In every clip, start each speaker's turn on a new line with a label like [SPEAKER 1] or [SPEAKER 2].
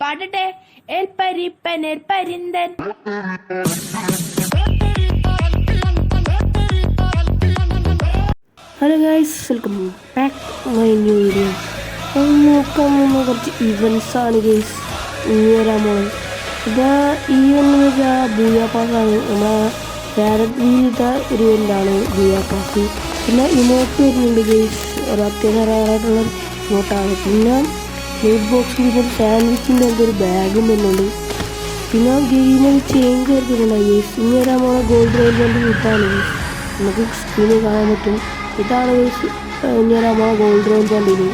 [SPEAKER 1] പാടട്ടെ എൽ പരിപ്പൻ എൽ പരിന്തൻ.
[SPEAKER 2] Hello guys welcome back my new video അപ്പം നോക്കാൻ പോകുന്ന കുറച്ച് ഇവൻസ് ആണ് ഗൈസ് ഇനി വരാൻ പോകുന്നത്. ഇതാ ഈ എന്ന് വെച്ചാൽ ബൂയാ പാസ്സാണ് നമ്മളെ പാരറ്റ് വീലത്തെ ഒരു ഇവന്റാണ് ബൂയാ പാസ് പിന്നെ ഇമോട്ട് വരുന്നുണ്ട് ഗൈസ് ഒരു അത്യാവശ്യമായിട്ടുള്ള നോട്ടാണ് പിന്നെ ലൈറ്റ് ബോക്സിൽ ഇപ്പോൾ സാൻഡ്വിച്ചിന്റെ എന്തൊരു ബാഗും വരുന്നുണ്ട് പിന്നെ ഗെയിമിൽ ചെയിൻ കയറിയിട്ടുണ്ടായി സിംഗ് വരാൻ പോകുന്ന ഗോൾഡ് റെയിൽ വേണ്ടി ഗൈസ് നമുക്ക് സ്ക്രീനിൽ കാണാൻ പറ്റും. ഇതാണ് ഇനി വരാൻ നമ്മളെ ഗോൾഡ് റോൺ കണ്ടിന്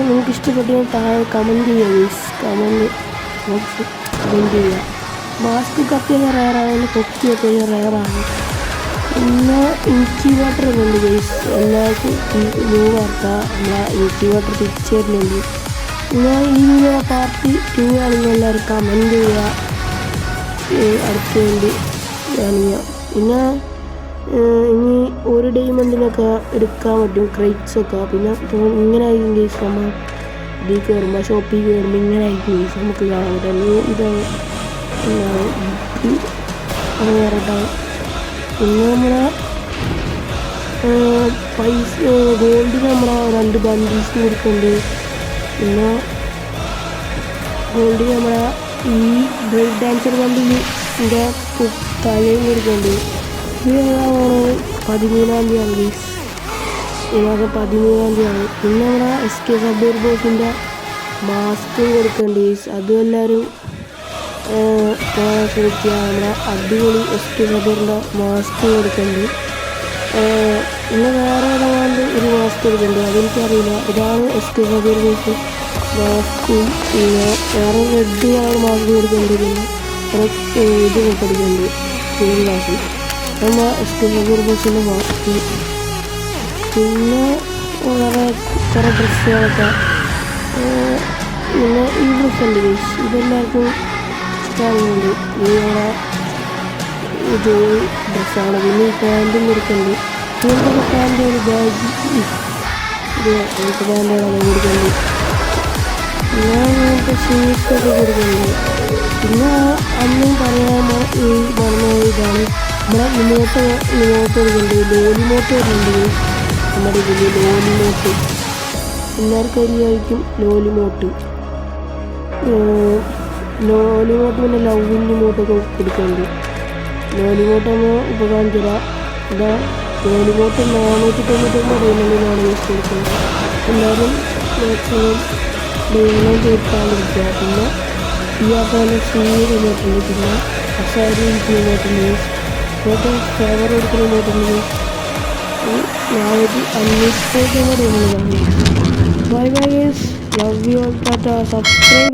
[SPEAKER 2] നിങ്ങൾക്ക് ഇഷ്ടപ്പെട്ട താഴെ കമന്റ് ചെയ്യാം മീൻസ് കമന്റ് കമന്റ് ചെയ്യാം മാസ്ക് അത്യാവശ്യം റയറാണ് കൊക്കിയൊക്കെ അത്യാവശ്യം റയറാണ് പിന്നെ ഇൻക്യുബേറ്റർ ഉണ്ട് ഗൈസ് എല്ലാവർക്കും ന്യൂ വാർത്ത നമ്മളെ ഇൻക്യുബേറ്റർ തിരിച്ചു തരുന്നുണ്ട്. ഞാൻ ഈ വീഡിയോ പാർട്ടി ടു ആണെങ്കിൽ എല്ലാവരും കമന്റ് ചെയ്യുക. അടുത്ത വേണ്ടി കാണിക്കുക പിന്നെ ഇനി ഒരു ഡയമണ്ടിനൊക്കെ എടുക്കാൻ പറ്റും ക്രൈറ്റ്സ് ഒക്കെ. പിന്നെ ഇങ്ങനെ ആയിരിക്കും ഗൈസ് നമ്മൾ ഇതിൽ കയറുമ്പോൾ ഷോപ്പിൽ കയറുമ്പോൾ ഇങ്ങനെ ആയിരിക്കും ഗൈസ് നമുക്ക് കാണാൻ പറ്റും ഇതാണ് ഇത് വേറെ പിന്നെ നമ്മുടെ പൈസ ഗോൾഡ് നമ്മുടെ രണ്ട് ബണ്ടീസ് കൊടുക്കുന്നുണ്ട് പിന്നെ ഗോൾഡ് നമ്മുടെ ഈ ബ്രേക്ക് ഡാൻസർ ബണ്ടിന്റെ തലയും കൊടുക്കുന്നുണ്ട് ഇത് ഏതാണ് പതിമൂന്നാം ഗീസ് ഇതിനകത്ത് പതിമൂന്നാം തീയതിയാണ് പിന്നെ നമ്മുടെ എസ് കെ സബീർ ബോസിന്റെ മാസ്ക് കൊടുക്കുന്നുണ്ട് ഗീസ് അതും എല്ലാവരും ശ്രമിക്കുക നമ്മുടെ അടിപൊളി എസ് കെ സബീറിന്റെ മാസ്ക് കൊടുക്കുന്നുണ്ട് പിന്നെ വേറെ ഏതാണ്ട് ഒരു മാസ്ക് കൊടുക്കുന്നുണ്ട് അതെനിക്കറിയില്ല. ഇതാണ് എസ് കെ സബീർ ബോസ് മാസ്കും പിന്നെ വേറെ റെഡ് കളർ മാസ്ക് കൊടുക്കുന്നുണ്ട് പിന്നെ ഇത് കൊടുക്കുന്നുണ്ട് ക്ലാസ് നമ്മൾ എസ് കെ സബീർ ബോസിന്റെ മാസ്ക് പിന്നെ വേറെ കുറേ ഡ്രസ്സുകളൊക്കെ പിന്നെ ഈ ഡ്രസ്സുണ്ട് ഇതെല്ലാവർക്കും ഇഷ്ടമാകുന്നുണ്ട് നിങ്ങളുടെ ഇത് ഡ്രസ്സാണ് പിന്നെ ഈ പാന്റും കൊടുക്കുന്നുണ്ട് ഇങ്ങനത്തെ പാന്റ് ഒരു ബാഗ്. ഇത് എനിക്ക് പാന്റുകളൊക്കെ കൊടുക്കുന്നത് ഞാൻ ഇങ്ങനത്തെ ഷൂസൊക്കെ കൊടുക്കുന്നുണ്ട് പിന്നെ അന്നും പറയാമോ ഈ പറഞ്ഞ ഇതാണ്. നമ്മുടെ ഇമോട്ട് ഇമോട്ട് വരുന്നുണ്ട് ലോലിമോട്ട് വരുന്നുണ്ട്. നമ്മുടെ ഇതിൽ ലോലിമോട്ട് എല്ലാവർക്കും മോട്ട് ലോലിമോട്ട് ലോലിമോട്ട് പിന്നെ ലവിന്റെ മോട്ടൊക്കെ കൊടുക്കുന്നുണ്ട് ലോലിമോട്ട് ഒന്ന് ഉപകാരം തരാം ഇതാ ലോലിമോട്ട് നാനൂറ്റി തൊണ്ണൂറ്റൊമ്പത് ഡയമണ്ടിനാണ് യൂസ് കൊടുക്കുന്നത് എല്ലാവരും മാക്സിമം ഡെയിലും തീർക്കാണ്ടിരിക്കുക പിന്നെ ഈ ആൾക്കാരെ സീഡ് റിമോട്ടുണ്ട് പിന്നെ അസാരി റിമോട്ടുണ്ട് ഇതൊക്കെ ഫേവർ എടുക്കുന്ന റിമോട്ടുണ്ട് നാനൂറ്റി അഞ്ഞൂറ്റി തൊണ്ണൂറ് bye bye love you tata subscribe